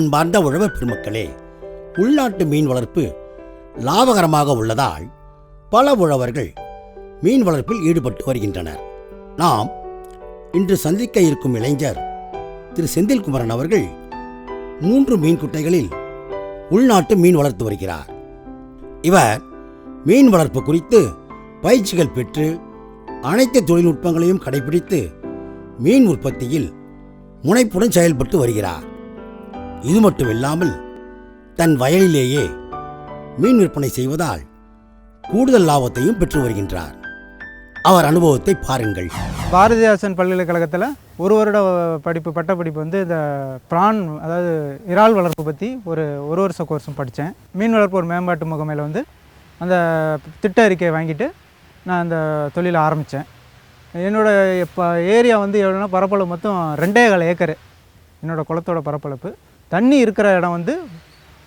அன்பார்ந்த உழவர் பெருமக்களே உள்நாட்டு மீன் வளர்ப்பு லாபகரமாக உள்ளதால் பல உழவர்கள் மீன் வளர்ப்பில் ஈடுபட்டு வருகின்றனர். நாம் இன்று சந்திக்க இருக்கும் இளைஞர் திரு செந்தில்குமரன் அவர்கள் மூன்று மீன் குட்டைகளில் உள்நாட்டு மீன் வளர்த்து வருகிறார். இவர் மீன் வளர்ப்பு குறித்து பயிற்சிகள் பெற்று அனைத்து தொழில்நுட்பங்களையும் கடைபிடித்து மீன் உற்பத்தியில் முனைப்புடன் செயல்பட்டு வருகிறார். இது மட்டுமில்லாமல் தன் வயலிலேயே மீன் விற்பனை செய்வதால் கூடுதல் லாபத்தையும் பெற்று வருகின்றார். அவர் அனுபவத்தை பாருங்கள். பாரதிதாசன் பல்கலைக்கழகத்தில் ஒரு வருட படிப்பு பட்டப்படிப்பு வந்து இந்த பிரான் அதாவது இறால் வளர்ப்பு பற்றி ஒரு ஒரு வருஷ கோர்ஸும் படித்தேன் மீன் வளர்ப்பு ஒரு மேம்பாட்டு முகமையில் வந்து அந்த திட்ட அறிக்கையை வாங்கிட்டு நான் அந்த தொழிலை ஆரம்பித்தேன் என்னோடய இப்போ ஏரியா வந்து எவ்வளோனா பரப்பளவு மொத்தம் ரெண்டே கால ஏக்கரு. என்னோடய குளத்தோட பரப்பளப்பு தண்ணி இருக்கிற இடம் வந்து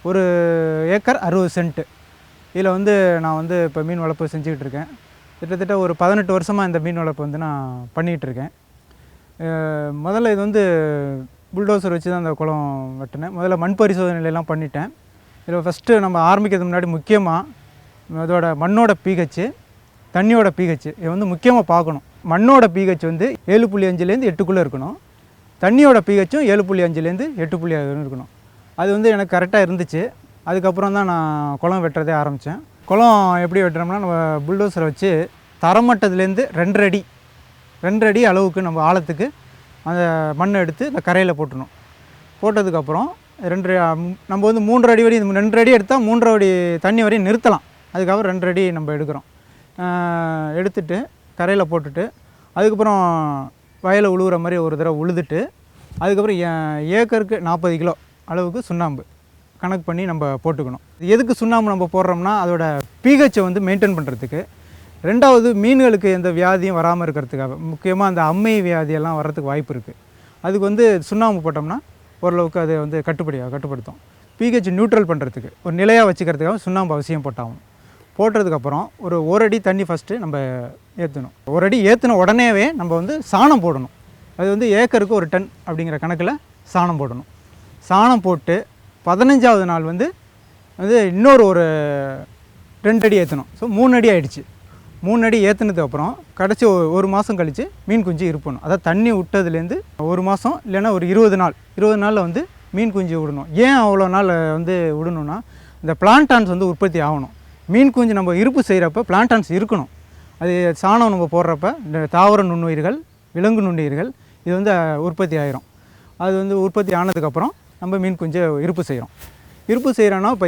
ஒரு ஏக்கர் அறுபது சென்ட்டு. இதில் வந்து நான் வந்து இப்போ மீன் வளர்ப்பு செஞ்சுக்கிட்டு இருக்கேன். கிட்டத்தட்ட ஒரு பதினெட்டு வருஷமாக இந்த மீன் வளர்ப்பு வந்து நான் பண்ணிகிட்டு இருக்கேன். முதல்ல இது வந்து புல்டோசர் வச்சு தான் அந்த குளம் வெட்டினேன். முதல்ல மண் பரிசோதனையிலாம் பண்ணிட்டேன். இதில் ஃபஸ்ட்டு நம்ம ஆரம்பிக்கிறதுக்கு முன்னாடி முக்கியமாக அதோட மண்ணோட பிஹெச் தண்ணியோட பிஹெச் இதை வந்து முக்கியமாக பார்க்கணும். மண்ணோட பிஹெச் வந்து ஏழு புள்ளி அஞ்சுலேருந்து எட்டுக்குள்ளே இருக்கணும். தண்ணியோட பிஹெச்சும் ஏழு புள்ளி அஞ்சுலேருந்து எட்டு புள்ளி இருக்கணும். அது வந்து எனக்கு கரெக்டாக இருந்துச்சு. அதுக்கப்புறம் தான் நான் குளம் வெட்டுறதே ஆரம்பித்தேன். குளம் எப்படி வெட்டுறோம்னா நம்ம புல்டோசரை வச்சு தரமட்டத்துலேருந்து ரெண்டரை அடி ரெண்டரை அடி அளவுக்கு நம்ம ஆழத்துக்கு அந்த மண்ணை எடுத்து இந்த கரையில் போட்டணும் போட்டதுக்கப்புறம் ரெண்டு நம்ம வந்து மூன்றரை அடி வரை ரெண்டரை அடி எடுத்தால் மூன்றரை அடி தண்ணி வரையும் நிறுத்தலாம். அதுக்கப்புறம் ரெண்டரை அடி நம்ம எடுக்கிறோம். எடுத்துட்டு கரையில் போட்டுட்டு அதுக்கப்புறம் வயலை உழுவுற மாதிரி ஒரு தடவை உழுதுட்டு அதுக்கப்புறம் ஏ- ஏக்கருக்கு நாற்பது கிலோ அளவுக்கு சுண்ணாம்பு கணக்கு பண்ணி நம்ம போட்டுக்கணும். எதுக்கு சுண்ணாம்பு நம்ம போடுறோம்னா அதோட பிஹெச்சை வந்து மெயின்டைன் பண்ணுறதுக்கு ரெண்டாவது மீன்களுக்கு எந்த வியாதியும் வராமல் இருக்கிறதுக்காக முக்கியமாக அந்த அம்மை வியாதியெல்லாம் வர்றதுக்கு வாய்ப்பு இருக்குது அதுக்கு வந்து சுண்ணாம்பு போட்டோம்னா ஓரளவுக்கு அது வந்து கட்டுப்படியாக கட்டுப்படுத்தும். பிஹெச் நியூட்ரல் பண்ணுறதுக்கு ஒரு நிலையாக வச்சுக்கிறதுக்காக சுண்ணாம்பு அவசியம் போட்டாகும் போட்டதுக்கப்புறம் ஒரு ஒரு அடி தண்ணி ஃபஸ்ட்டு நம்ம ஏற்றணும் ஒரு அடி ஏற்றின உடனேவே நம்ம வந்து சாணம் போடணும். அது வந்து ஏக்கருக்கு ஒரு டன் அப்படிங்கிற கணக்கில் சாணம் போடணும். சாணம் போட்டு பதினஞ்சாவது நாள் வந்து வந்து இன்னொரு ஒரு ரெண்டு அடி ஏற்றணும் ஸோ மூணு அடி ஆகிடுச்சு மூணு அடி ஏற்றினதுக்கப்புறம் கடைசி ஒரு- ஒரு மாதம் கழித்து மீன் குஞ்சு இருப்பணும். அதாவது தண்ணி விட்டதுலேருந்து ஒரு மாதம் இல்லைன்னா ஒரு இருபது நாள். இருபது நாளில் வந்து மீன் குஞ்சு விடணும். ஏன் அவ்வளோ நாள் வந்து விடணும்னா இந்த பிளான்டான்ஸ் வந்து உற்பத்தி ஆகணும். மீன் குஞ்சு நம்ம இருப்பு செய்கிறப்ப பிளான்டான்ஸ் இருக்கணும். அது சாணம் நம்ம போடுறப்ப இந்த தாவர நுண்ணுயிர்கள் விலங்கு நுண்ணுயிர்கள் இது வந்து உற்பத்தி ஆயிரும். அது வந்து உற்பத்தி ஆனதுக்கப்புறம் நம்ம மீன் குஞ்சை இருப்பு செய்கிறோம் இருப்பு செய்கிறோன்னா இப்போ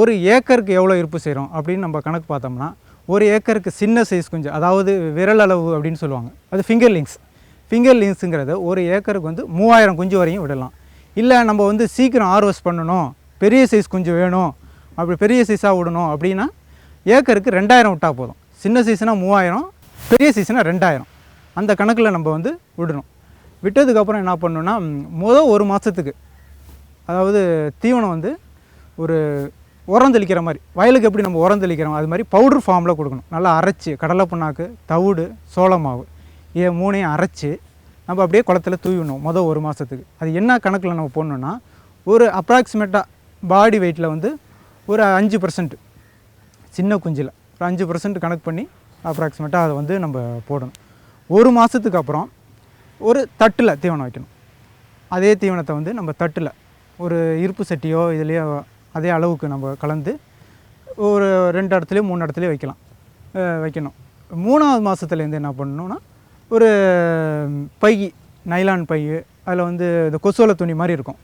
ஒரு ஏக்கருக்கு எவ்வளோ இருப்பு செய்கிறோம் அப்படின்னு நம்ம கணக்கு பார்த்தோம்னா ஒரு ஏக்கருக்கு சின்ன சைஸ் குஞ்சு அதாவது விரல் அளவு அப்படின்னு சொல்லுவாங்க. அது ஃபிங்கர் லிங்க்ஸ் ஃபிங்கர் லிங்க்ஸுங்கிறது ஒரு ஏக்கருக்கு வந்து மூவாயிரம் குஞ்சு வரையும் விடலாம். இல்லை நம்ம வந்து சீக்கிரம் ஆர்வஸ் பண்ணணும். பெரிய சைஸ் குஞ்சு வேணும். அப்படி பெரிய சைஸாக விடணும் அப்படின்னா ஏக்கருக்கு ரெண்டாயிரம் விட்டால் போதும். சின்ன சைஸ்னால் மூவாயிரம் பெரிய சைஸ்னால் ரெண்டாயிரம். அந்த கணக்கில் நம்ம வந்து விடணும். விட்டதுக்கப்புறம் என்ன பண்ணணுன்னா முதல் ஒரு மாதத்துக்கு அதாவது தீவனம் வந்து ஒரு உரம் தெளிக்கிற மாதிரி வயலுக்கு எப்படி நம்ம உரம் தெளிக்கிறோம் அது மாதிரி பவுடர் ஃபார்மில் கொடுக்கணும். நல்லா அரைச்சி கடலை புண்ணாக்கு தவிடு சோள மாவு இதை மூணையும் அரைச்சி நம்ம அப்படியே குளத்துல தூவிடணும் மொதல் ஒரு மாதத்துக்கு அது என்ன கணக்கில் நம்ம போடணுன்னா ஒரு அப்ராக்சிமேட்டாக பாடி வெயிட்டில் வந்து ஒரு அஞ்சு பர்சன்ட் சின்ன குஞ்சில். ஒரு அஞ்சு பர்சன்ட் கணக்கு பண்ணி அப்ராக்சிமேட்டாக அதை வந்து நம்ம போடணும். ஒரு மாதத்துக்கு அப்புறம் ஒரு தட்டில் தீவனம் வைக்கணும். அதே தீவனத்தை வந்து நம்ம தட்டில் ஒரு இருப்பு சட்டியோ இதுலேயோ அதே அளவுக்கு நம்ம கலந்து ஒரு ரெண்டு இடத்துலையோ மூணு இடத்துலையும் வைக்கலாம். வைக்கணும். மூணாவது மாதத்துலேருந்து என்ன பண்ணணும்னா ஒரு பை நைலான் பை அதில் வந்து இந்த கொசுவலை துணி மாதிரி இருக்கும்.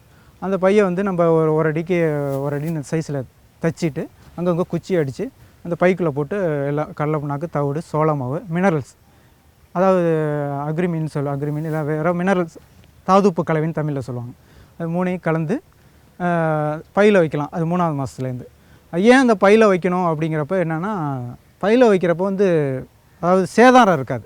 அந்த பையை வந்து நம்ம ஒரு ஒரு அடிக்கு ஒரு அடின்னு சைஸில் தைச்சிட்டு அங்கங்கே குச்சி அடித்து அந்த பைக்குள்ளே போட்டு எல்லாம் கடலை புண்ணாக்கு தவிடு சோள மாவு மினரல்ஸ் அதாவது அக்ரிமீன் சொல்ல அக்ரிமீன் இல்லை வேறு மினரல்ஸ் தாதுப்பு கலவைன்னு தமிழில் சொல்லுவாங்க. அது மூணையும் கலந்து பையில் வைக்கலாம். அது மூணாவது மாதத்துலேருந்து ஏன் அந்த பையில் வைக்கணும் அப்படிங்கிறப்ப என்னென்னா பையில் வைக்கிறப்போ வந்து அதாவது சேதாரம் இருக்காது.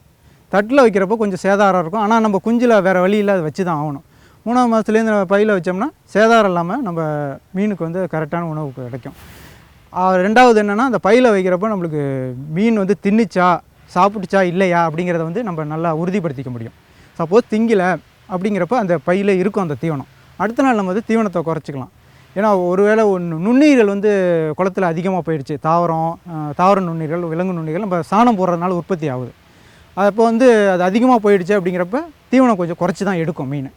தட்டில் வைக்கிறப்போ கொஞ்சம் சேதாரம் இருக்கும். ஆனால் நம்ம குஞ்சில் வேறு வழி இல்லை அதை வச்சு தான் ஆகணும். மூணாவது மாதத்துலேருந்து நம்ம பையில் வச்சோம்னா சேதாரம் இல்லாமல் நம்ம மீனுக்கு வந்து கரெக்டான உணவு கிடைக்கும். ரெண்டாவது என்னென்னா அந்த பையில் வைக்கிறப்போ நம்மளுக்கு மீன் வந்து தின்னுச்சா சாப்பிட்டுச்சா இல்லையா அப்படிங்கிறத வந்து நம்ம நல்லா உறுதிப்படுத்திக்க முடியும். சப்போஸ் திங்கலை அப்படிங்கிறப்ப அந்த பையில் இருக்கும் அந்த தீவனம். அடுத்த நாள் நம்ம வந்து தீவனத்தை குறைச்சிக்கலாம். ஏன்னா ஒருவேளை ஒன்று நுண்ணுயிர்கள் வந்து குளத்தில் அதிகமாக போயிடுச்சு. தாவரம் தாவர நுண்ணுயிர்கள் விலங்கு நுண்ணுயிர்கள் நம்ம சாணம் போடுறதுனால உற்பத்தி ஆகுது. அப்போ வந்து அது அதிகமாக போயிடுச்சு அப்படிங்கிறப்ப தீவனம் கொஞ்சம் குறைச்சி தான் எடுக்கும் மீன்.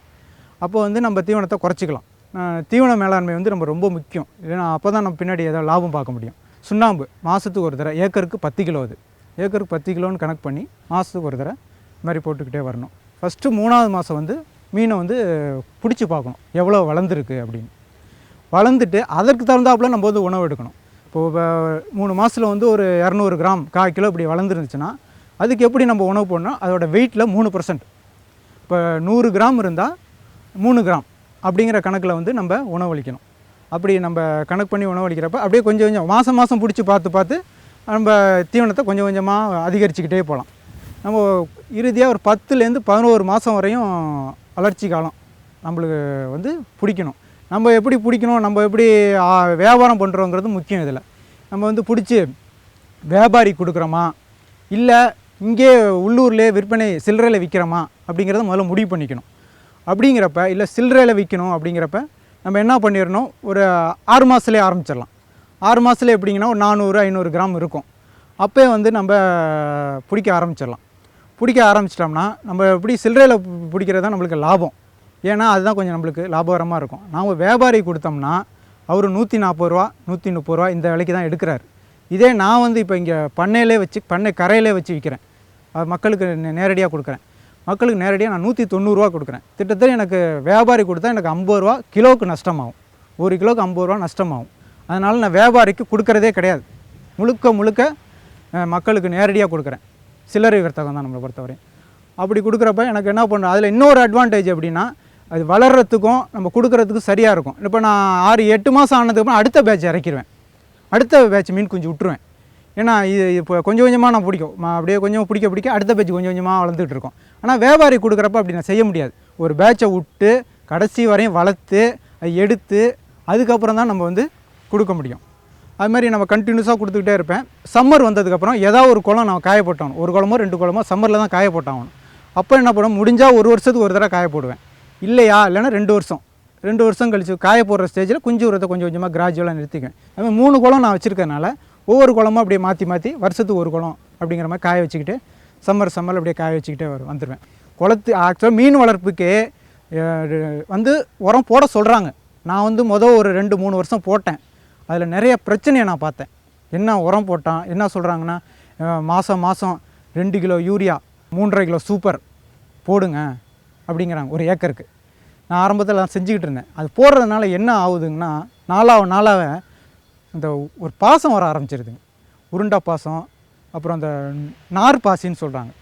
அப்போ வந்து நம்ம தீவனத்தை குறைச்சிக்கலாம். தீவன மேலாண்மை வந்து நம்ம ரொம்ப முக்கியம். ஏன்னா அப்போ தான் நம்ம பின்னாடி ஏதாவது லாபம் பார்க்க முடியும். சுண்ணாம்பு மாதத்துக்கு ஒரு தடவை ஏக்கருக்கு பத்து கிலோ அது. ஏக்கருக்கு பத்து கிலோன்னு கணக்கு பண்ணி மாதத்துக்கு ஒரு தடவை இது மாதிரி போட்டுக்கிட்டே வரணும். ஃபஸ்ட்டு மூணாவது மாதம் வந்து மீனை வந்து பிடிச்சி பார்க்கணும். எவ்வளோ வளர்ந்துருக்கு அப்படின்னு. வளர்ந்துட்டு அதற்கு தகுந்தாப்புல நம்ம வந்து உணவு எடுக்கணும். இப்போது மூணு மாதத்தில் வந்து ஒரு இரநூறு கிராம் கால் கிலோ இப்படி வளர்ந்துருந்துச்சுன்னா அதுக்கு எப்படி நம்ம உணவு போடணும்? அதோட வெயிட்டில் மூணு பர்சன்ட் இப்போ நூறு கிராம் இருந்தால் மூணு கிராம் அப்படிங்கிற கணக்கில் வந்து நம்ம உணவளிக்கணும். அப்படி நம்ம கணக்கு பண்ணி உணவளிக்கிறப்ப அப்படியே கொஞ்சம் கொஞ்சம் மாதம் மாதம் பிடிச்சி பார்த்து பார்த்து நம்ம தீவனத்தை கொஞ்சம் கொஞ்சமாக அதிகரிச்சுக்கிட்டே போகலாம். நம்ம இறுதியாக ஒரு பத்துலேருந்து பதினோரு மாதம் வரையும் வளர்ச்சி காலம் நம்மளுக்கு வந்து பிடிக்கணும். நம்ம எப்படி பிடிக்கணும் நம்ம எப்படி வியாபாரம் பண்ணுறோங்கிறது முக்கியம் இதில். நம்ம வந்து பிடிச்சி வியாபாரி கொடுக்குறோமா? இல்லை இங்கே உள்ளூர்லேயே விற்பனை சில்லறையில் விற்கிறோமா? அப்படிங்கிறத முதல்ல முடிவு பண்ணிக்கணும். அப்படிங்கிறப்ப இல்லை சில்லறையில் விற்கணும் அப்படிங்கிறப்ப நம்ம என்ன பண்ணிடணும் ஒரு ஆறு மாதத்துலேயே ஆரம்பிச்சிடலாம் ஆறு மாதத்துல எப்படிங்கன்னா ஒரு நானூறு ஐநூறு கிராம் இருக்கும். அப்போயே வந்து நம்ம பிடிக்க ஆரம்பிச்சிடலாம் பிடிக்க ஆரம்பிச்சிட்டோம்னா நம்ம எப்படி சில்லறையில் பிடிக்கிறது தான் நம்மளுக்கு லாபம். ஏன்னா அதுதான் கொஞ்சம் நம்மளுக்கு லாபகரமாக இருக்கும். நாம் வியாபாரி கொடுத்தோம்னா அவர் நூற்றி நாற்பது ரூபா நூற்றி முப்பது ரூபா இந்த விலைக்கு தான் எடுக்கிறாரு. இதே நான் வந்து இப்போ இங்கே பண்ணையிலே வச்சு பண்ணை கரையிலே வச்சு விற்கிறேன் மக்களுக்கு நேரடியாக கொடுக்குறேன். மக்களுக்கு நேரடியாக நான் நூற்றி தொண்ணூறுரூவா கொடுக்குறேன். திட்டத்தட்ட எனக்கு வியாபாரி கொடுத்தா எனக்கு ஐம்பது ரூபா கிலோவுக்கு நஷ்டமாகும். ஒரு கிலோவுக்கு ஐம்பது ரூபா நஷ்டமாகும். அதனால் நான் வியாபாரிக்கு கொடுக்கறதே கிடையாது. முழுக்க முழுக்க மக்களுக்கு நேரடியாக கொடுக்குறேன். சில்லறை வர்த்தகம் தான் நம்மளை பொறுத்தவரை அப்படி கொடுக்குறப்ப எனக்கு என்ன பண்ணுறோம் அதில் இன்னொரு அட்வான்டேஜ் அப்படின்னா அது வளர்கிறதுக்கும் நம்ம கொடுக்குறதுக்கும் சரியாக இருக்கும். இப்போ நான் ஆறு எட்டு மாதம் ஆனதுக்கப்புறம் அடுத்த பேட்ச் இறக்கிடுவேன் அடுத்த பேட்ச் மீன் குஞ்சு விட்டுருவேன். ஏன்னா இது இப்போ கொஞ்சம் கொஞ்சமாக நான் பிடிக்கும். அப்படியே கொஞ்சம் பிடிக்க பிடிக்க அடுத்த பேட்ச் கொஞ்சம் கொஞ்சமாக வளர்ந்துட்டு இருக்கும். ஆனால் வியாபாரி கொடுக்குறப்ப அப்படி நான் செய்ய முடியாது. ஒரு பேட்சை விட்டு கடைசி வரையும் வளர்த்து அதை எடுத்து அதுக்கப்புறம் தான் நம்ம வந்து கொடுக்க முடியும். அது மாதிரி நம்ம கண்டினியூஸாக கொடுத்துக்கிட்டே இருப்பேன். சம்மர் வந்ததுக்கப்புறம் ஏதாவது ஒரு குளம் நான் காய போட்டாகணும் ஒரு குளமோ ரெண்டு குளமோ சம்மரில் தான் காய போட்டாகணும் அப்போ என்ன பண்ணும் முடிஞ்சால் ஒரு வருஷத்துக்கு ஒரு தடவை காய போடுவேன் இல்லையா? இல்லைன்னா ரெண்டு வருஷம். ரெண்டு வருஷம் கழித்து காய போடுற ஸ்டேஜில் குஞ்சு உரத்தை கொஞ்சம் கொஞ்சமாக கிராஜுவலாக நிறுத்திக்குவேன். அது மூணு குளம் நான் வச்சுருக்கனால ஒவ்வொரு குளமும் அப்படியே மாற்றி மாற்றி வருஷத்துக்கு ஒரு குளம் அப்படிங்கிற மாதிரி காய வச்சுக்கிட்டு சம்மர் சம்மர் அப்படியே காய வச்சுக்கிட்டே வரும் வந்துடுவேன் குளத்து ஆக்சுவலாக மீன் வளர்ப்புக்கு வந்து உரம் போட சொல்கிறாங்க நான் வந்து மொதல் ஒரு ரெண்டு மூணு வருஷம் போட்டேன். அதில் நிறைய பிரச்சனையை நான் பார்த்தேன். என்ன உரம் போட்டான் என்ன சொல்கிறாங்கன்னா மாதம் மாதம் ரெண்டு கிலோ யூரியா மூன்றரை கிலோ சூப்பர் போடுங்க அப்படிங்கிறாங்க ஒரு ஏக்கருக்கு. நான் ஆரம்பத்தில் நான் செஞ்சுக்கிட்டு இருந்தேன். அது போடுறதுனால என்ன ஆகுதுங்கன்னா நாளாக நாளாக இந்த ஒரு பாசம் வர ஆரம்பிச்சிருதுங்க. உருண்டை பாசம் அப்புறம் அந்த நார் பாசின்னு சொல்கிறாங்க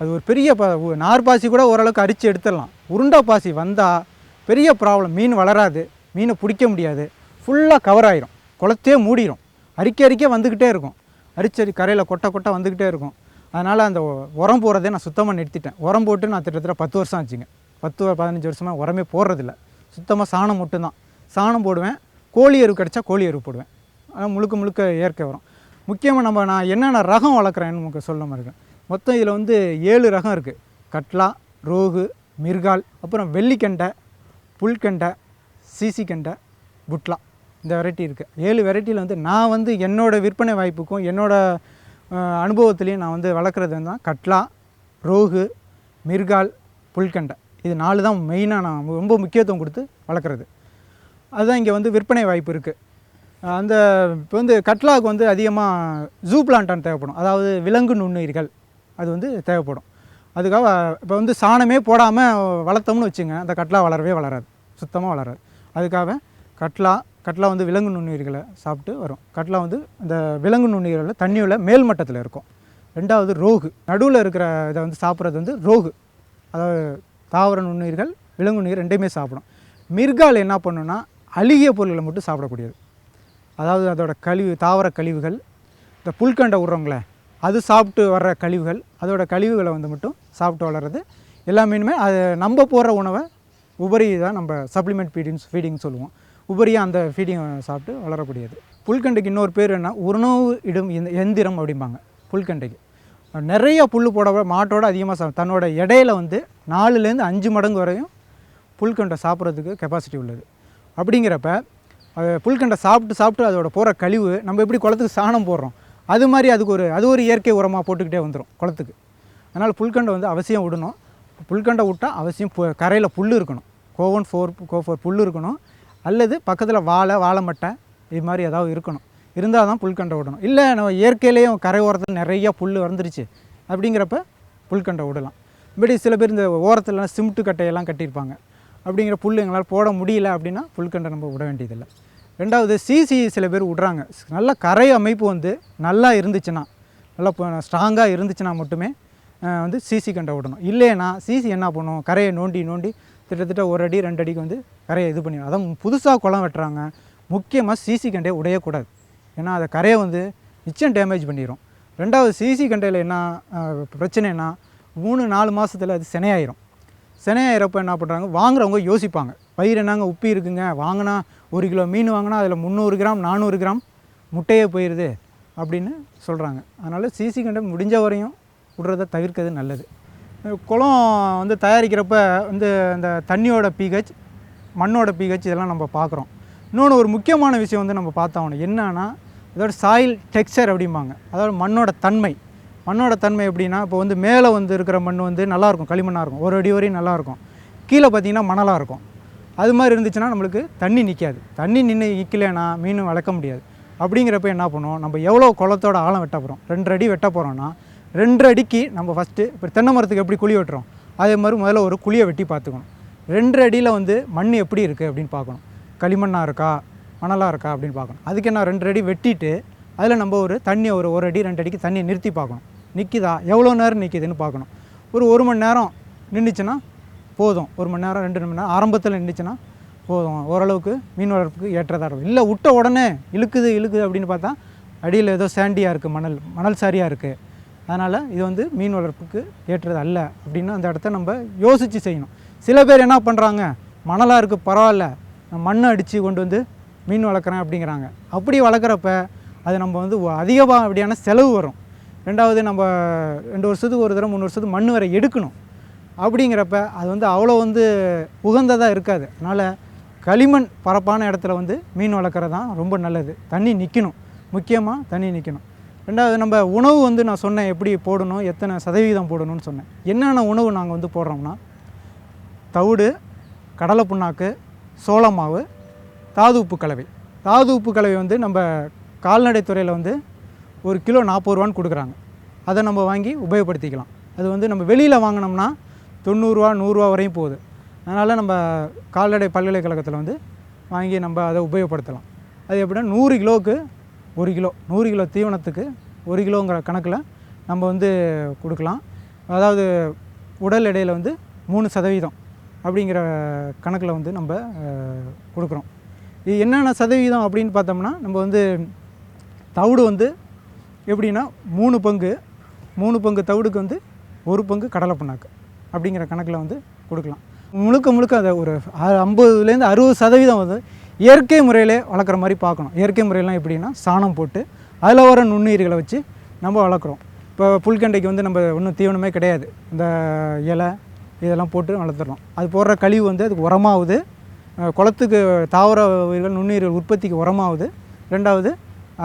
அது ஒரு பெரிய பா நார் பாசி கூட ஓரளவுக்கு அரித்து எடுத்துடலாம். உருண்டை பாசி வந்தால் பெரிய ப்ராப்ளம் மீன் வளராது மீனை பிடிக்க முடியாது. ஃபுல்லாக கவர் ஆயிரும். குளத்தையே மூடிடும் அரிக்க அரிக்க வந்துக்கிட்டே இருக்கும். அரிச்சரி கரையில் கொட்டை கொட்டை வந்துக்கிட்டே இருக்கும். அதனால் அந்த உரம் போடுறதே நான் சுத்தமாக நிறுத்திட்டேன். உரம் போட்டு நான் திட்டத்தட்ட பத்து வருஷம் ஆச்சுங்க. பத்து பதினஞ்சு வருஷமாக உரமே போடுறதில்ல. சுத்தமாக சாணம் மட்டும்தான். சாணம் போடுவேன். கோழி எருவு கிடச்சா கோழி எருவு போடுவேன். ஆனால் முழுக்க முழுக்க இயற்கை உரம். முக்கியமாக நம்ம நான் என்னென்ன ரகம் வளர்க்குறேன்னு நமக்கு சொல்ல இருக்கேன் மொத்தம் இதில் வந்து ஏழு ரகம் இருக்குது கட்லா ரோகு மிர்கால் அப்புறம் வெள்ளிக்கண்டை புல்கெண்டை சீசிக்கண்டை புட்லா இந்த வெரைட்டி இருக்குது ஏழு வெரைட்டியில் வந்து நான் வந்து என்னோடய விற்பனை வாய்ப்புக்கும் என்னோடய அனுபவத்துலேயும் நான் வந்து வளர்க்குறது வந்து கட்லா ரோகு மிர்கால் புல்கெண்டை. இது நாலு தான் மெயினாக நான் ரொம்ப முக்கியத்துவம் கொடுத்து வளர்க்குறது. அதுதான் இங்கே வந்து விற்பனை வாய்ப்பு இருக்குது அந்த இப்போ வந்து கட்லாவுக்கு வந்து அதிகமாக ஜூ பிளான்டான் தேவைப்படும். அதாவது விலங்கு நுண்ணுயிர்கள். அது வந்து தேவைப்படும். அதுக்காக இப்போ வந்து சாணமே போடாமல் வளர்த்தோம்னு வச்சுங்க அந்த கட்லா வளரவே வளராது. சுத்தமாக வளராது. அதுக்காக கட்லா கட்லா வந்து விலங்கு நுண்ணுயிர்களை சாப்பிட்டு வரும். கட்லா வந்து இந்த விலங்கு நுண்ணுயிர்களில் தண்ணியில் மேல்மட்டத்தில் இருக்கும். ரெண்டாவது ரோகு. நடுவில் இருக்கிற இதை வந்து சாப்பிட்றது வந்து ரோகு. அதாவது தாவர நுண்ணுயிர்கள் விலங்கு நுண்ணுயிர் ரெண்டையுமே சாப்பிடும். மிர்கால் என்ன பண்ணுன்னா அழுகிய பொருள்களை மட்டும் சாப்பிடக்கூடியது. அதாவது அதோட கழிவு தாவர கழிவுகள் இந்த புல்கண்டை விட்றோங்களே அது சாப்பிட்டு வர்ற கழிவுகள் அதோட கழிவுகளை வந்து மட்டும் சாப்பிட்டு வளர்றது. எல்லா மீனுமே அது நம்ம போடுற உணவை உபரி தான் நம்ம சப்ளிமெண்ட் ஃபீடிங் ஃபீடிங் சொல்லுவோம். உபரியாக அந்த ஃபீடிங் சாப்பிட்டு வளரக்கூடியது. புல்கண்டைக்கு இன்னொரு பேர் என்ன? உணவு இடும் இந்த எந்திரம் அப்படிம்பாங்க புல்கண்டைக்கு. நிறைய புல் போட மாட்டோட அதிகமாக சாப்பிடும் தன்னோட இடையில வந்து நாலுலேருந்து அஞ்சு மடங்கு வரையும் புல்கண்டை சாப்பிட்றதுக்கு கெப்பாசிட்டி உள்ளது. அப்படிங்கிறப்ப அது புல்கண்டை சாப்பிட்டு சாப்பிட்டு அதோட போகிற கழிவு நம்ம எப்படி குளத்துக்கு சாணம் போடுறோம்? அது மாதிரி அதுக்கு ஒரு அது ஒரு இயற்கை உரமாக போட்டுக்கிட்டே வந்துடும் குளத்துக்கு. அதனால் புல்கண்டை வந்து அவசியம் விடணும். புல்கண்டை விட்டால் அவசியம் கரையில் புல் இருக்கணும். கோவன் ஃபோர் கோ ஃபோர் புல் இருக்கணும். அல்லது பக்கத்தில் வாழை வாழை மட்டை இது மாதிரி ஏதாவது இருக்கணும். இருந்தால் தான் புல்கண்டை விடணும். இல்லை நம்ம இயற்கையிலேயும் கரை ஓரத்தில் நிறையா புல் வந்துருச்சு அப்படிங்கிறப்ப புல்கண்டை விடலாம். இப்படி சில பேர் இந்த ஓரத்துலலாம் சிமெண்ட்டு கட்டையெல்லாம் கட்டியிருப்பாங்க. அப்படிங்கிற புல் எங்களால் போட முடியல அப்படின்னா புல்கண்டை நம்ம விட வேண்டியதில்லை. ரெண்டாவது சிசி சில பேர் விட்றாங்க. நல்ல கரை அமைப்பு வந்து நல்லா இருந்துச்சுன்னா நல்லா ஸ்ட்ராங்காக இருந்துச்சுன்னா மட்டுமே வந்து சிசி கண்டை விடணும். இல்லைன்னா சிசி என்ன பண்ணும்? கரையை நோண்டி நோண்டி கிட்டத்தட்ட ஒரு அடி ரெண்டு அடிக்கு வந்து கரையை இது பண்ணிடும். அதான் புதுசாக குளம் வெட்டுறாங்க. முக்கியமாக சிசி கண்டையை உடையக்கூடாது. ஏன்னா அதை கரையை வந்து நிச்சயம் டேமேஜ் பண்ணிடும் ரெண்டாவது சிசி கண்டையில் என்ன பிரச்சனைனா மூணு நாலு மாதத்தில் அது சினையாயிரும். சினையாயிரப்போ என்ன பண்ணுறாங்க வாங்குறவங்க யோசிப்பாங்க. பயிர் என்னங்க? உப்பி இருக்குங்க. வாங்கினா ஒரு கிலோ மீன் வாங்கினா அதில் முந்நூறு கிராம் நானூறு கிராம் முட்டையே போயிடுது அப்படின்னு சொல்கிறாங்க அதனால் சிசி கண்டம் முடிஞ்ச வரையும் விடுறத தவிர்க்கிறது நல்லது. குளம் வந்து தயாரிக்கிறப்ப வந்து அந்த தண்ணியோட பிஹெச் மண்ணோட பிஹெச் இதெல்லாம் நம்ம பார்க்குறோம். இன்னொன்று ஒரு முக்கியமான விஷயம் வந்து நம்ம பார்த்தாகணும் என்னன்னா இதோட சாயில் டெக்ஸ்சர் அப்படிம்பாங்க. அதாவது மண்ணோட தன்மை. மண்ணோட தன்மை எப்படின்னா இப்போ வந்து மேலே வந்து இருக்கிற மண் வந்து நல்லாயிருக்கும் களிமண்ணாக இருக்கும். ஒரு அடி வரையும் நல்லாயிருக்கும். கீழே பார்த்தீங்கன்னா மணலாக இருக்கும். அது மாதிரி இருந்துச்சுன்னா நம்மளுக்கு தண்ணி நிற்காது தண்ணி நின்று நிற்கலைன்னா மீன் வளர்க்க முடியாது. அப்படிங்கிறப்ப என்ன பண்ணுவோம்? நம்ம எவ்வளோ குளத்தோட ஆழம் வெட்ட போகிறோம் ரெண்டு அடி வெட்ட போகிறோன்னா ரெண்டு அடிக்கு நம்ம ஃபஸ்ட்டு இப்போ தென்னை மரத்துக்கு எப்படி குழி வெட்டுறோம்? அதே மாதிரி முதல்ல ஒரு குழியை வெட்டி பார்த்துக்கணும். ரெண்டு அடியில் வந்து மண் எப்படி இருக்குது அப்படின்னு பார்க்கணும். களிமண்ணாக இருக்கா? மணலாக இருக்கா அப்படின்னு பார்க்கணும். அதுக்கு என்ன ரெண்டு அடி வெட்டிட்டு அதில் நம்ம ஒரு தண்ணியை ஒரு ஒரு அடி ரெண்டு அடிக்கு தண்ணியை நிறுத்தி பார்க்கணும். நிற்கிதா எவ்வளோ நேரம் நிற்கிதுன்னு பார்க்கணும். ஒரு ஒரு மணி நேரம் நின்றுச்சுன்னா போதும். ஒரு மணி நேரம் ரெண்டு மணி நேரம் ஆரம்பத்தில் நின்றுச்சுன்னா போதும். ஓரளவுக்கு மீன் வளர்ப்புக்கு ஏற்றதாக இருக்கும் இல்லை விட்ட உடனே இழுக்குது இழுக்குது அப்படின்னு பார்த்தா அடியில் ஏதோ சாண்டியாக இருக்குது மணல் மணல் சாரியாக இருக்குது அதனால் இது வந்து மீன் வளர்ப்புக்கு ஏற்றது அல்ல அப்படின்னு அந்த இடத்த நம்ம யோசித்து செய்யணும். சில பேர் என்ன பண்ணுறாங்க மணலாக இருக்குது பரவாயில்ல. நான் மண்ணை அடித்து கொண்டு வந்து மீன் வளர்க்குறேன் அப்படிங்கிறாங்க. அப்படி வளர்க்குறப்ப அது நம்ம வந்து அதிகமாக அப்படியான செலவு வரும். ரெண்டாவது நம்ம ரெண்டு வருஷத்துக்கு ஒரு தடவை மூணு வருஷத்துக்கு மண் வரை எடுக்கணும். அப்படிங்கிறப்ப அது வந்து அவ்வளோ வந்து உகந்ததாக இருக்காது. அதனால் களிமண் பரப்பான இடத்துல வந்து மீன் வளர்க்குறது தான் ரொம்ப நல்லது. தண்ணி நிற்கணும் முக்கியமாக தண்ணி நிற்கணும் ரெண்டாவது நம்ம உணவு வந்து நான் சொன்னேன் எப்படி போடணும் எத்தனை சதவீதம் போடணும்னு சொன்னேன். என்னென்ன உணவு நாங்கள் வந்து போடுறோம்னா தவிடு கடலை புண்ணாக்கு சோளமாவு தாது உப்பு கலவை. தாது உப்பு கலவை வந்து நம்ம கால்நடை துறையில் வந்து ஒரு கிலோ நாற்பது ரூபான்னு கொடுக்குறாங்க. அதை நம்ம வாங்கி உபயோகப்படுத்திக்கலாம். அது வந்து நம்ம வெளியில் வாங்கினோம்னா தொண்ணூறுரூவா நூறுரூவா வரையும் போகுது. அதனால் நம்ம கால்நடை பல்கலைக்கழகத்தில் வந்து வாங்கி நம்ம அதை உபயோகப்படுத்தலாம். அது எப்படின்னா நூறு கிலோவுக்கு ஒரு கிலோ நூறு கிலோ தீவனத்துக்கு ஒரு கிலோங்கிற கணக்கில் நம்ம வந்து கொடுக்கலாம். அதாவது உடல் எடையில் வந்து மூணு சதவீதம் அப்படிங்கிற கணக்கில் வந்து நம்ம கொடுக்குறோம். இது என்னென்ன சதவீதம் அப்படின்னு பார்த்தோம்னா நம்ம வந்து தவிடு வந்து எப்படின்னா மூணு பங்கு மூணு பங்கு தவிடுக்கு வந்து ஒரு பங்கு கடலை புண்ணாக்கு. அப்படிங்கிற கணக்கில் வந்து கொடுக்கலாம். முழுக்க முழுக்க அதை ஒரு ஐம்பதுலேருந்து அறுபது சதவீதம் வந்து இயற்கை முறையிலே வளர்க்குற மாதிரி பார்க்கணும். இயற்கை முறையெல்லாம் எப்படின்னா சாணம் போட்டு அதில் வர நுண்ணுயிர்களை வச்சு நம்ம வளர்க்குறோம். இப்போ புல்கண்டைக்கு வந்து நம்ம ஒன்றும் தீவனமே கிடையாது. இந்த இலை இதெல்லாம் போட்டு வளர்த்துறோம். அது போடுற கழிவு வந்து அதுக்கு உரமாகுது குளத்துக்கு தாவர உயிர்கள் நுண்ணுயிர்கள் உற்பத்திக்கு உரமாகுது ரெண்டாவது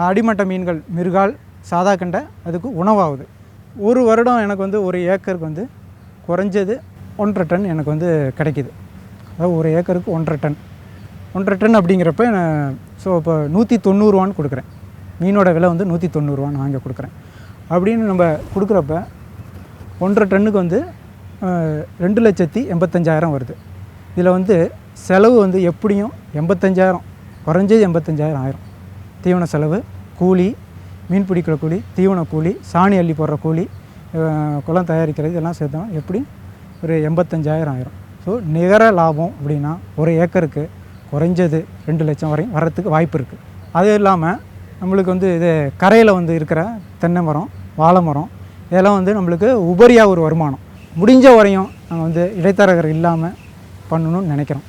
அடிமட்ட மீன்கள் மிருகால் சாதா கண்டை அதுக்கு உணவாகுது ஒரு வருடம் எனக்கு வந்து ஒரு ஏக்கருக்கு வந்து குறைஞ்சது ஒன்றரை டன் எனக்கு வந்து கிடைக்கிது. அதாவது ஒரு ஏக்கருக்கு ஒன்றரை டன். ஒன்றரை டன் அப்படிங்கிறப்ப ஸோ இப்போ நூற்றி தொண்ணூறுவான்னு கொடுக்குறேன். மீனோட விலை வந்து நூற்றி தொண்ணூறுவான்னு வாங்கி கொடுக்குறேன். அப்படின்னு நம்ம கொடுக்குறப்ப ஒன்றரை டன்னுக்கு வந்து ரெண்டு லட்சத்தி எண்பத்தஞ்சாயிரம் வருது. இதில் வந்து செலவு வந்து எப்படியும் எண்பத்தஞ்சாயிரம் குறைஞ்சது எண்பத்தஞ்சாயிரம் ஆயிரம். தீவன செலவு கூலி மீன் பிடிக்கிற கூலி தீவன கூலி சாணி அள்ளி போடுற கூலி குளம் தயாரிக்கிறது இதெல்லாம் சேர்த்தோம். எப்படி? ஒரு எண்பத்தஞ்சாயிரம் ஆயிரம். ஸோ நிகர லாபம் அப்படின்னா ஒரு ஏக்கருக்கு குறைஞ்சது ரெண்டு லட்சம் வரையும் வர்றதுக்கு வாய்ப்பு இருக்குது அது இல்லாமல் நம்மளுக்கு வந்து இது கரையில் வந்து இருக்கிற தென்னை மரம் வாழை மரம் இதெல்லாம் வந்து நம்மளுக்கு உபரியாக ஒரு வருமானம். முடிஞ்ச வரையும் நாங்கள் வந்து இடைத்தரகர் இல்லாமல் பண்ணணும்னு நினைக்கிறோம்.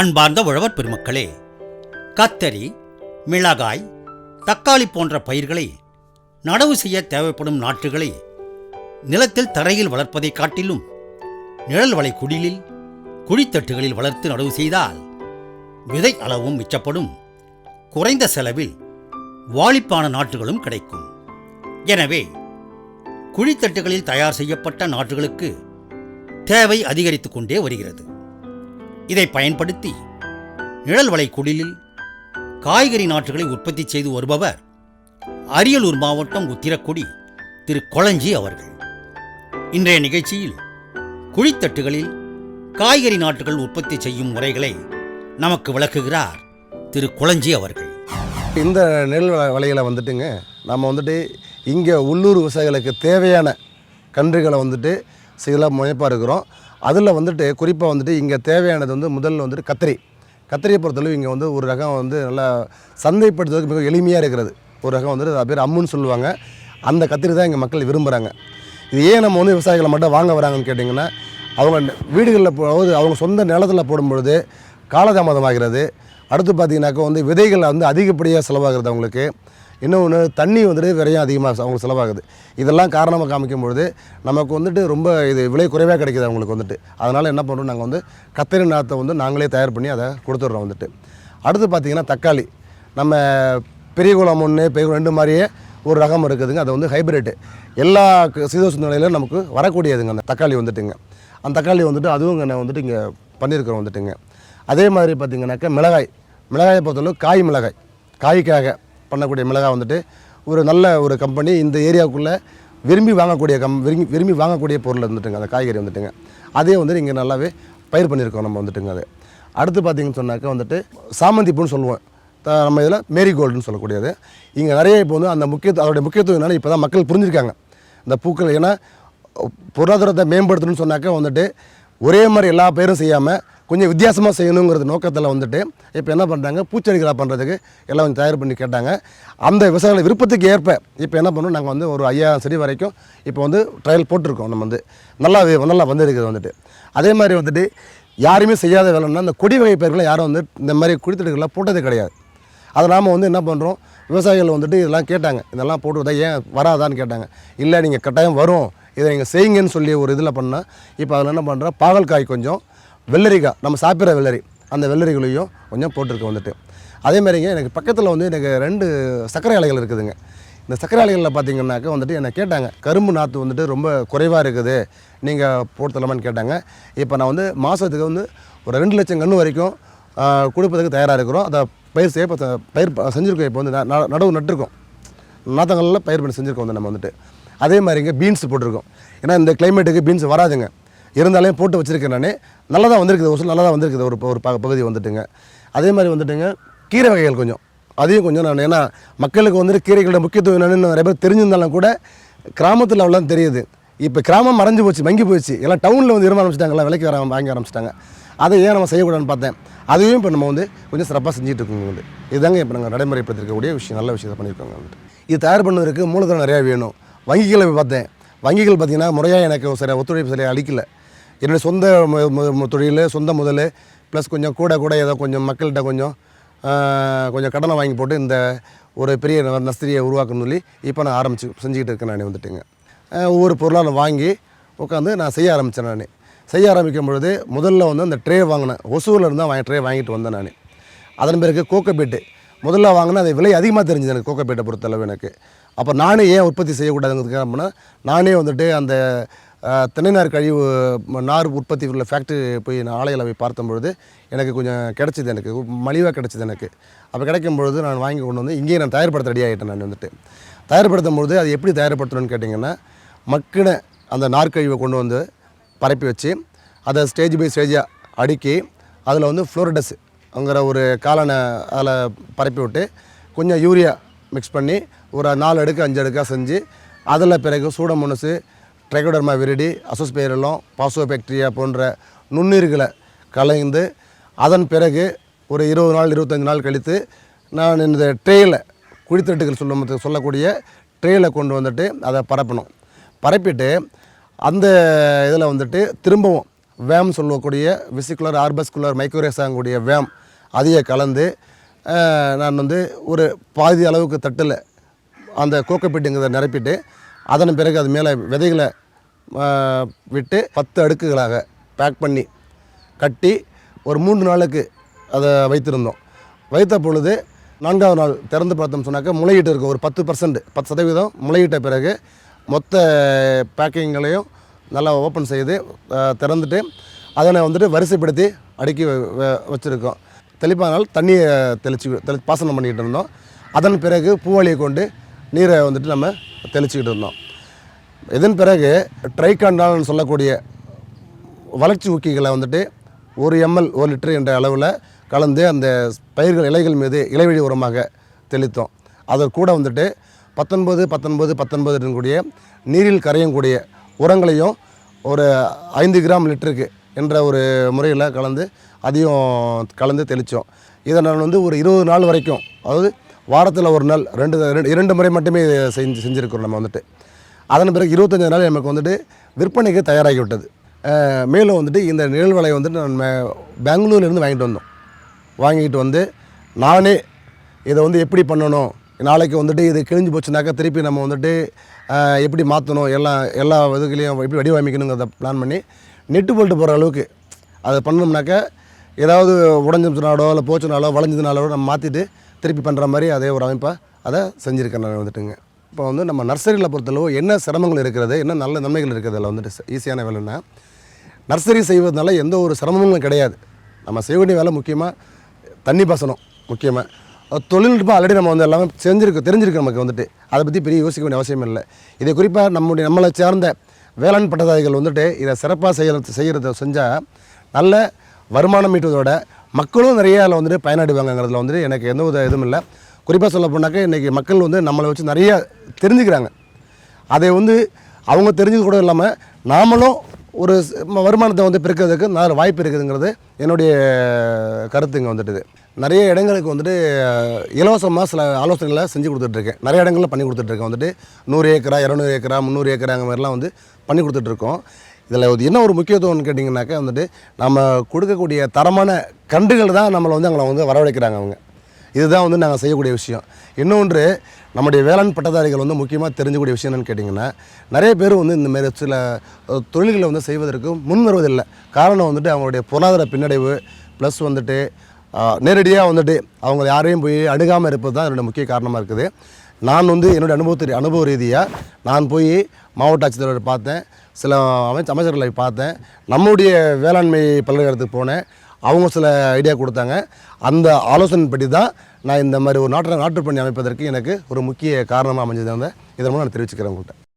அன்பார்ந்த உழவர் பெருமக்களே கத்தரி மிளகாய் தக்காளி போன்ற பயிர்களை நடவு செய்ய தேவைப்படும் நாற்றுகளை நிலத்தில் தரையில் வளர்ப்பதைக் காட்டிலும் நிழல் வலை குடிலில் குழித்தட்டுகளில் வளர்த்து நடவு செய்தால் விதை அளவும் மிச்சப்படும். குறைந்த செலவில் வாளிப்பான நாற்றுகளும் கிடைக்கும். எனவே குழித்தட்டுகளில் தயார் செய்யப்பட்ட நாற்றுகளுக்கு தேவை அதிகரித்து கொண்டே வருகிறது. இதை பயன்படுத்தி நிழல் வலை குடிலில் காய்கறி நாற்றுகளை உற்பத்தி செய்து வருபவர் அரியலூர் மாவட்டம் உத்திரக்குடி திரு. கொளஞ்சி அவர்கள். இன்றைய நிகழ்ச்சியில் குழித்தட்டுகளில் காய்கறி நாற்றுகள் உற்பத்தி செய்யும் முறைகளை நமக்கு விளக்குகிறார் திரு. கொளஞ்சி அவர்கள். இந்த நெல் வலையில் வலைகளை வந்துட்டுங்க நம்ம வந்துட்டு இங்கே உள்ளூர் விவசாயிகளுக்கு தேவையான கன்றுகளை வந்துட்டு சில முனைப்பாக இருக்கிறோம். அதில் வந்துட்டு குறிப்பாக வந்துட்டு இங்கே தேவையானது வந்து முதல்ல வந்துட்டு கத்திரி. கத்திரியை பொறுத்தளவு இங்கே வந்து ஒரு ரகம் வந்து நல்லா சந்தைப்படுத்துவதற்கு மிக எளிமையாக இருக்கிறது. ஒரு ரகம் வந்துட்டு அது பேர் அம்முன்னு சொல்லுவாங்க. அந்த கத்திரி தான் இங்கே மக்கள் விரும்புகிறாங்க இது ஏன் நம்ம வந்து விவசாயிகளை மட்டும் வாங்க வராங்கன்னு கேட்டிங்கன்னா அவங்க வீடுகளில் போது அவங்க சொந்த நிலத்தில் போடும்பொழுது காலதாமதமாகிறது. அடுத்து பார்த்தீங்கன்னாக்கா வந்து விதைகள் வந்து அதிகப்படியாக செலவாகிறது அவங்களுக்கு. இன்னொன்று தண்ணி வந்துட்டு விரையும் அதிகமாக அவங்களுக்கு செலவாகுது. இதெல்லாம் காரணமாக காமிக்கும் பொழுது நமக்கு வந்துட்டு ரொம்ப இது விலை குறைவாக கிடைக்கிது அவங்களுக்கு வந்துட்டு. அதனால் என்ன பண்ணுறோம் நாங்கள் வந்து கத்திரி நாற்றை வந்து நாங்களே தயார் பண்ணி அதை கொடுத்துட்றோம் வந்துட்டு. அடுத்து பார்த்திங்கன்னா தக்காளி. நம்ம பெரிய குளம் ஒன்று பெரிய ரெண்டு மாதிரியே ஒரு ரகம் இருக்குதுங்க. அது வந்து ஹைபிரிட்டு. எல்லா க- நிலையிலும் நமக்கு வரக்கூடியதுங்க அந்த தக்காளி வந்துட்டுங்க. அந்த தக்காளி வந்துட்டு அதுவும் நான் வந்துட்டு இங்கே பண்ணியிருக்கிறோம் வந்துட்டுங்க. அதே மாதிரி பார்த்திங்கனாக்கா மிளகாய். மிளகாயை பொறுத்தளவு காய் மிளகாய். காய்க்காக பண்ணக்கூடிய மிளகாய் வந்துட்டு ஒரு நல்ல ஒரு கம்பெனி இந்த ஏரியாவுக்குள்ளே விரும்பி வாங்கக்கூடிய கம் விரும்பி விரும்பி வாங்கக்கூடிய பொருள் வந்துட்டுங்க அந்த காய்கறி வந்துட்டுங்க. அதே வந்துட்டு இங்கே நல்லாவே பயிர் பண்ணியிருக்கோம் நம்ம வந்துட்டுங்க அது. அடுத்து பார்த்தீங்கன்னு சொன்னாக்கா வந்துட்டு சாமந்தி பூன்னு சொல்லுவோம். த- நம்ம இதில் மேரிகோல்டுன்னு சொல்லக்கூடியது. இங்கே நிறைய இப்போ வந்து அந்த முக்கியத்துவம் அதோடைய முக்கியத்துவம் என்னென்னா இப்போ தான் மக்கள் புரிஞ்சிருக்காங்க. இந்த பூக்கள் ஏன்னா பொருளாதாரத்தை மேம்படுத்தணும்னு சொன்னாக்கா வந்துட்டு ஒரே மாதிரி எல்லா பயிரும் செய்யாமல் கொஞ்சம் வித்தியாசமாக செய்யணுங்கிறது நோக்கத்தில் வந்துட்டு இப்போ என்ன பண்ணுறாங்க பூச்செடிகளாக பண்ணுறதுக்கு எல்லாம் கொஞ்சம் தயார் பண்ணி கேட்டாங்க. அந்த விவசாயிகள் விருப்பத்துக்கு ஏற்ப இப்போ என்ன பண்ணோம் நாங்கள் வந்து ஒரு ஐயாயிரம் செடி வரைக்கும் இப்போ வந்து ட்ரையல் போட்டிருக்கோம் நம்ம வந்து. நல்லா நல்லா வந்திருக்குது வந்துட்டு. அதே மாதிரி வந்துட்டு யாருமே செய்யாத வேலைன்னா இந்த கொடி வகை பயிர்களை யாரும் வந்து இந்த மாதிரி குடித்தடுக்கெல்லாம் போட்டது கிடையாது. அதை நாம் வந்து என்ன பண்ணுறோம் விவசாயிகள் வந்துட்டு இதெல்லாம் கேட்டாங்க. இதெல்லாம் போட்டு ஏன் வராதான்னு கேட்டாங்க. இல்லை நீங்கள் கட்டாயம் வரும். இதை நீங்கள் செய்யுங்கன்னு சொல்லி ஒரு இதில் பண்ணால் இப்போ அதில் என்ன பண்ணுறோம் பாகல்காய் கொஞ்சம் வெள்ளரிக்காய் நம்ம சாப்பிட்ற வெள்ளரி. அந்த வெள்ளரிகளையும் கொஞ்சம் போட்டிருக்கு வந்துட்டு. அதே மாதிரிங்க எனக்கு பக்கத்தில் வந்து எனக்கு ரெண்டு சர்க்கரை ஆலைகள் இருக்குதுங்க. இந்த சர்க்கரை ஆலைகளில் பார்த்தீங்கன்னாக்கா வந்துட்டு என்னை கேட்டாங்க. கரும்பு நாற்று வந்துட்டு ரொம்ப குறைவாக இருக்குது. நீங்கள் போடுத்தரலாமான்னு கேட்டாங்க. இப்போ நான் வந்து மாதத்துக்கு வந்து ஒரு ரெண்டு லட்சம் கன்று வரைக்கும் கொடுப்பதுக்கு தயாராக இருக்கிறோம். அதை பயிர் செய்ய இப்போ பயிர் செஞ்சுருக்கோம். இப்போ வந்து ந- நடவு நட்டுருக்கோம். நாத்தங்களில் பயிர் பண்ணி செஞ்சுருக்கோம் வந்து நம்ம வந்துட்டு. அதே மாதிரிங்க பீன்ஸ் போட்டிருக்கோம். ஏன்னா இந்த கிளைமேட்டுக்கு பீன்ஸ் வராதுங்க. இருந்தாலே போட்டு வச்சுருக்கேன் நான். நல்லா தான் வந்திருக்குது. ஒரு நல்லா தான் வந்திருக்குது. ஒரு ப- ஒரு ப- பகுதி வந்துட்டுங்க. அதே மாதிரி வந்துட்டுங்க கீரை வகைகள் கொஞ்சம். அதையும் கொஞ்சம் நான் ஏன்னா மக்களுக்கு வந்துட்டு கீரைகளோட முக்கியத்துவம் என்னென்னு நிறைய பேர் தெரிஞ்சிருந்தாலும் கூட கிராமத்தில் அவ்வளோ தெரியுது. இப்போ கிராமம் மறைஞ்சு போச்சு மங்கி போச்சு. எல்லாம் டவுனில் வந்து இரும்ப ஆரம்பிச்சிட்டாங்களா விலைக்கு வர வாங்க ஆரம்பிச்சிட்டாங்க. அதை ஏன் நம்ம செய்யக்கூடாதுன்னு பார்த்தேன். அதையும் இப்போ நம்ம வந்து கொஞ்சம் சிறப்பாக செஞ்சுட்டு இருக்கோங்க வந்து. இதுதாங்க இப்போ நாங்கள் நடைமுறைப்படுத்திருக்கக்கூடிய விஷயம் நல்ல விஷயத்தை பண்ணியிருக்கோங்க வந்துட்டு இது தயார் பண்ணுவதற்கு மூலதனம் நிறையா வேணும். வங்கிகளை பார்த்தேன். வங்கிகள் பார்த்திங்கன்னா முறையாக எனக்கு சரியாக ஒத்துழைப்பு சரியாக அளிக்கலை. என்னுடைய சொந்த தொழில் சொந்த முதல் ப்ளஸ் கொஞ்சம் கூட கூட ஏதோ கொஞ்சம் மக்கள்கிட்ட கொஞ்சம் கொஞ்சம் கடனை வாங்கி போட்டு இந்த ஒரு பெரிய நஸ்திரியை உருவாக்கணும்னு சொல்லி இப்போ நான் ஆரம்பிச்சு செஞ்சுக்கிட்டு இருக்கேன் நான் வந்துட்டுங்க. ஒவ்வொரு பொருளாக நான் வாங்கி உட்காந்து நான் செய்ய ஆரம்பித்தேன் நான். செய்ய ஆரம்பிக்கும் பொழுது முதல்ல வந்து அந்த ட்ரே வாங்கினேன் ஒசூரில் இருந்தால் வாங்கி ட்ரே வாங்கிட்டு வந்தேன் நான். அதன் பிறகு கோக்கப்பேட்டு முதல்ல வாங்கினா அது விலை அதிகமாக தெரிஞ்சது எனக்கு கோக்கப்பேட்டை பொறுத்தளவு எனக்கு. அப்போ நானே ஏன் உற்பத்தி செய்யக்கூடாதுங்கிறதுக்கு அப்படின்னா நானே வந்துட்டு அந்த திணைநார் தென்னைநார் கழிவு நார் உற்பத்தி உள்ள ஃபேக்ட்ரி போய் நான் ஆலையில் போய் பார்த்தும் பொழுது எனக்கு கொஞ்சம் கிடச்சிது எனக்கு மலிவாக கிடச்சிது எனக்கு. அப்போ கிடைக்கும் பொழுது நான் வாங்கி கொண்டு வந்து இங்கேயே நான் தயார்படுத்த ரெடி ஆகிட்டேன் நான் வந்துட்டு. தயார்படுத்தும் பொழுது அது எப்படி தயார்படுத்தணும்னு கேட்டிங்கன்னா மக்கின அந்த நார்க்கழிவை கொண்டு வந்து பரப்பி வச்சு அதை ஸ்டேஜ் பை ஸ்டேஜாக அடுக்கி அதில் வந்து ஃப்ளோரிடஸ் அங்கிற ஒரு காலனை அதில் பரப்பி விட்டு கொஞ்சம் யூரியா மிக்ஸ் பண்ணி ஒரு நாலு அடுக்கு அஞ்சு அடுக்காக செஞ்சு அதில் பிறகு சூடமோனஸு ட்ரைகோடர்மா விரிடி அசோஸ்பேரலும் பாசோபேக்டீரியா போன்ற நுண்ணுயிர்களை கலைந்து அதன் பிறகு ஒரு இருபது நாள் இருபத்தஞ்சு நாள் கழித்து நான் இந்த ட்ரேயில் குழித்தட்டுகள் சொல்லும் சொல்லக்கூடிய ட்ரேயில் கொண்டு வந்துட்டு அதை பரப்பணும். பரப்பிட்டு அந்த இதில் வந்துட்டு திரும்பவும் வேம் சொல்லக்கூடிய விசிகுலர் ஆர்பஸ்குலர் மைக்ரோரேசாங்கக்கூடிய வேம் அதையே கலந்து நான் வந்து ஒரு பாதி அளவுக்கு தட்டில் அந்த கோக்கோபீட்டுங்கிறத நிரப்பிட்டு அதன் பிறகு அது மேலே விதைகளை விட்டு பத்து அடுக்குகளாக பேக் பண்ணி கட்டி ஒரு மூன்று நாளுக்கு அதை வைத்திருந்தோம். வைத்த பொழுது நான்காவது நாள் திறந்து பார்த்தோம் சொன்னாக்க முளையிட்டு இருக்கும் ஒரு பத்து பர்சன்ட் பத்து சதவீதம் முளையிட்ட பிறகு மொத்த பேக்கிங்களையும் நல்லா ஓப்பன் செய்து திறந்துட்டு அதனை வந்துட்டு வரிசைப்படுத்தி அடுக்கி வ- வ- வச்சுருக்கோம். தெளிப்பானால் தண்ணியை தெளிச்சு தெளி பாசனம் பண்ணிக்கிட்டு இருந்தோம். அதன் பிறகு பூவாளியை கொண்டு நீரை வந்துட்டு நம்ம தெளிச்சுக்கிட்டு இருந்தோம். இதன் பிறகு ட்ரைகாண்டால்னு சொல்லக்கூடிய வளர்ச்சி ஊக்கிகளை வந்துட்டு ஒரு எம்எல் ஒரு லிட்டர் என்ற அளவில் கலந்து அந்த பயிர்கள் இலைகள் மீது இலைவழி உரமாக தெளித்தோம். அதற்கு கூட வந்துட்டு பத்தொன்பது பத்தொன்பது பத்தொன்பது கூடிய நீரில் கரையக்கூடிய உரங்களையும் ஒரு ஐந்து கிராம் லிட்டருக்கு என்ற ஒரு முறையில் கலந்து அதையும் கலந்து தெளித்தோம். இதை நான் வந்து ஒரு இருபது நாள் வரைக்கும் அதாவது வாரத்தில் ஒரு நாள் ரெண்டு ரெண்டு- இரண்டு முறை மட்டுமே செஞ்சு செஞ்சுருக்கிறோம் நம்ம வந்துட்டு. அதன் பிறகு இருபத்தஞ்சு நாள் நமக்கு வந்துட்டு விற்பனைக்கு தயாராகி விட்டது மேலும் வந்துட்டு இந்த நிழல் வலையை வந்துட்டு நான் மே- பெங்களூர்லேருந்து வாங்கிட்டு வந்தோம். வாங்கிட்டு வந்து நானே இதை வந்து எப்படி பண்ணணும் நாளைக்கு வந்துட்டு இது கிழிஞ்சு போச்சுனாக்கா திருப்பி நம்ம வந்துட்டு எப்படி மாற்றணும் எல்லா எல்லா இதுகளையும் எப்படி வடிவமைக்கணுங்கிறத பிளான் பண்ணி நெட்டு போல்ட்டு போகிற அளவுக்கு அதை பண்ணோம்னாக்கா ஏதாவது உடஞ்சிச்சுனாலோ இல்லை போச்சுனாலோ வளைஞ்சதுனாலோ நம்ம மாற்றிட்டு திருப்பி பண்ணுற மாதிரி அதே ஒரு அமைப்பாக அதை செஞ்சுருக்கேன் நான் வந்துட்டுங்க. இப்போ வந்து நம்ம நர்சரியில் பொறுத்தளவு என்ன சிரமங்கள் இருக்கிறது என்ன நல்ல நன்மைகள் இருக்கிறது அதில் வந்துட்டு ஈஸியான வேலைன்னா நர்சரி செய்வதனால எந்த ஒரு சிரமங்களும் கிடையாது. நம்ம செய்ய வேண்டிய வேலை முக்கியமாக தண்ணி பாசனம் முக்கியமாக தொழில்நுட்பம் ஆல்ரெடி நம்ம வந்து எல்லாமே செஞ்சிருக்கு தெரிஞ்சிருக்கு நமக்கு வந்துட்டு. அதை பற்றி பெரிய யோசிக்க வேண்டிய அவசியம் இல்லை. இதை குறிப்பாக நம்முடைய நம்மளை சார்ந்த வேளாண் பட்டதாரிகள் வந்துட்டு இதை சிறப்பாக செய்ய செய்கிறத செஞ்சால் நல்ல வருமானம் ஈட்டுவதோட மக்களும் நிறைய அதில் வந்துட்டு பயனடைவாங்கங்கிறதுல வந்துட்டு எனக்கு எந்த ஒரு இதுவும் இல்லை. குறிப்பாக சொல்ல போனாக்கா இன்றைக்கி மக்கள் வந்து நம்மளை வச்சு நிறைய தெரிஞ்சுக்கிறாங்க. அதை வந்து அவங்க தெரிஞ்சது கூட இல்லாமல் நாமளும் ஒரு வருமானத்தை வந்து பிறக்கிறதுக்கு நல்ல வாய்ப்பு இருக்குதுங்கிறது என்னுடைய கருத்துங்க வந்துட்டு நிறைய இடங்களுக்கு வந்துட்டு இலவசமாக சில ஆலோசனைகளை செஞ்சு கொடுத்துட்ருக்கேன். நிறைய இடங்களில் பண்ணி கொடுத்துட்ருக்கேன் வந்துட்டு. நூறு ஏக்கரா இரநூறு ஏக்கரா முந்நூறு ஏக்கரா அந்த மாதிரிலாம் வந்து பண்ணி கொடுத்துட்ருக்கோம். இதில் என்ன ஒரு முக்கியத்துவம்னு கேட்டிங்கனாக்கா வந்துட்டு நம்ம கொடுக்கக்கூடிய தரமான கன்றுகள் தான் நம்மளை வந்து அவங்கள வந்து வரவழைக்கிறாங்க அவங்க. இதுதான் வந்து நாங்கள் செய்யக்கூடிய விஷயம். இன்னொன்று நம்முடைய வேளாண் பட்டதாரிகள் வந்து முக்கியமாக தெரிஞ்சக்கூடிய விஷயம் என்னன்னு கேட்டிங்கன்னா நிறைய பேர் வந்து இந்த மாதிரி சில தொழில்களை வந்து செய்வதற்கு முன் வருவதில்லை. காரணம் வந்துட்டு அவங்களுடைய பொருளாதார பின்னடைவு ப்ளஸ் வந்துட்டு நேரடியாக வந்துட்டு அவங்க யாரையும் போய் அணுகாமல் இருப்பது தான் என்னுடைய முக்கிய காரணமாக இருக்குது. நான் வந்து என்னுடைய அனுபவத்தை அனுபவ ரீதியாக நான் போய் மாவட்ட ஆட்சித்தலைவர் பார்த்தேன். சில அமைச்ச அமைச்சர்களை பார்த்தேன். நம்முடைய வேளாண்மை பல்கலைக்கழகத்துக்கு போனேன். அவங்க சில ஐடியா கொடுத்தாங்க. அந்த ஆலோசனைப்படி தான் நான் இந்த மாதிரி ஒரு நாட்டு நாட்டுப்பணி அமைப்பதற்கு எனக்கு ஒரு முக்கிய காரணமாக அமைஞ்சது. வந்து இதன் மூலம் நான் தெரிவிச்சுக்கிறேன் உங்கள்கிட்ட